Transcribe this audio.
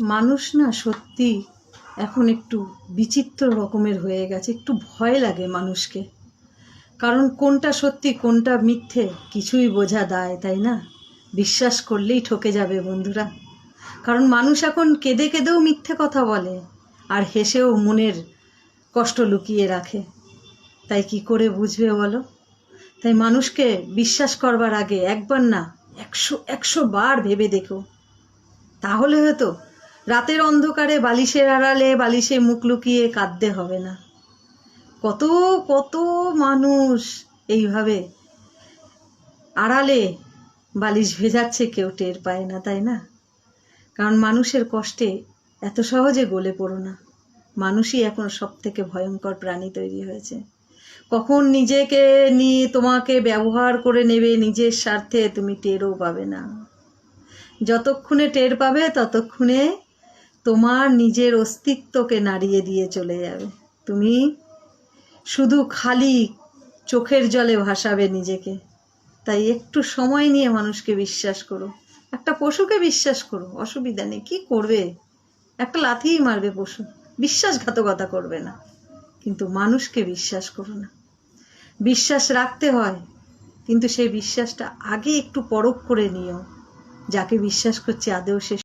মানুষ না সত্যি এখন একটু বিচিত্র রকমের হয়ে গেছে, একটু ভয় লাগে মানুষকে। কারণ কোনটা সত্যি, কোনটা মিথ্যে কিছুই বোঝা দায়, তাই না? বিশ্বাস করলেই ঠকে যাবে বন্ধুরা। কারণ মানুষ এখন কেঁদে কেঁদেও মিথ্যে কথা বলে আর হেসেও মনের কষ্ট লুকিয়ে রাখে। তাই কি করে বুঝবে বলো? তাই মানুষকে বিশ্বাস করবার আগে একবার না একশো একশো বার ভেবে দেখো। তাহলে হয়তো রাতের অন্ধকারে বালিশের আড়ালে বালিশে মুখ লুকিয়ে কাঁদতে হবে না। কত কত মানুষ এইভাবে আড়ালে বালিশ ভেজাচ্ছে কেউ টের পায় না, তাই না? কারণ মানুষের কষ্টে এত সহজে গলে পড়ো না। মানুষই এখন সব থেকে ভয়ঙ্কর প্রাণী তৈরি হয়েছে। কখন নিজেকে নিয়ে তোমাকে ব্যবহার করে নেবে নিজের স্বার্থে তুমি টেরও পাবে না। যতক্ষণে টের পাবে ততক্ষণে তোমার নিজের অস্তিত্বকে নাড়িয়ে দিয়ে চলে যাবে। তুমি শুধু খালি চোখের জলে ভাসাবে নিজেকে। তাই একটু সময় নিয়ে মানুষকে বিশ্বাস করো। একটা পশুকে বিশ্বাস করো, অসুবিধা নেই। কি করবে? একটা লাথিই মারবে পশু। বিশ্বাসঘাতকতা করবে না। কিন্তু মানুষকে বিশ্বাস করো না। বিশ্বাস রাখতে হয়, কিন্তু সেই বিশ্বাসটা আগে একটু পরখ করে নিও। যাকে বিশ্বাস করছে, আদেও সে